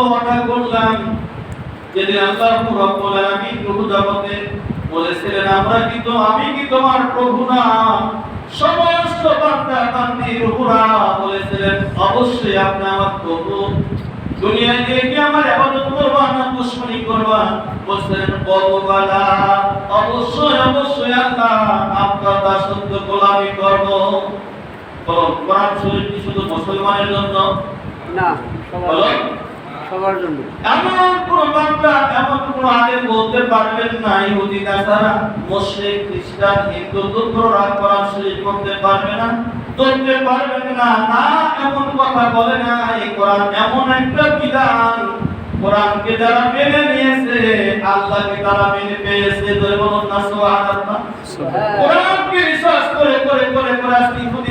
ওয়াদা করলাম যেদিন আল্লাহ রব্বুল আলামিন প্রভু জগতে বলেছিলেন আমরা কি তো আমি কি তোমার প্রভু না? সমস্ত বান্দা বান্দির উপরা বলেছিলেন অবশ্যই আপনি আমার প্রভু। দুনিয়ায় গিয়ে কি আমার ইবাদত করবা না দুশমনি করবা? বলছিলেন বলবালা অবশ্যই অবশ্যই আল্লাহ আপনার দাসত্ব গোলামি করব। বলো কোরআন শরীফ কি শুধু মুসলমানের জন্য? না বলো। সবার জন্য। এমন কোন বান্দা এমন কোন আলেম বলতে পারবেন না ইহুদি নাসারা মুশরিক খ্রিস্টান হিন্দু দুর্গরা কোরআন শরীফ পড়তে পারবে না ধরতে পারবেন না না এমন কথা বলে না এই কোরআন এমন একটা বিধান। কোরআনকে যারা মেনে নিয়েছে আল্লাহকে তারা মেনে পেয়েছে ধরে বলুন না সুবহানাল্লাহ বিশ্বাস করে করে করে করে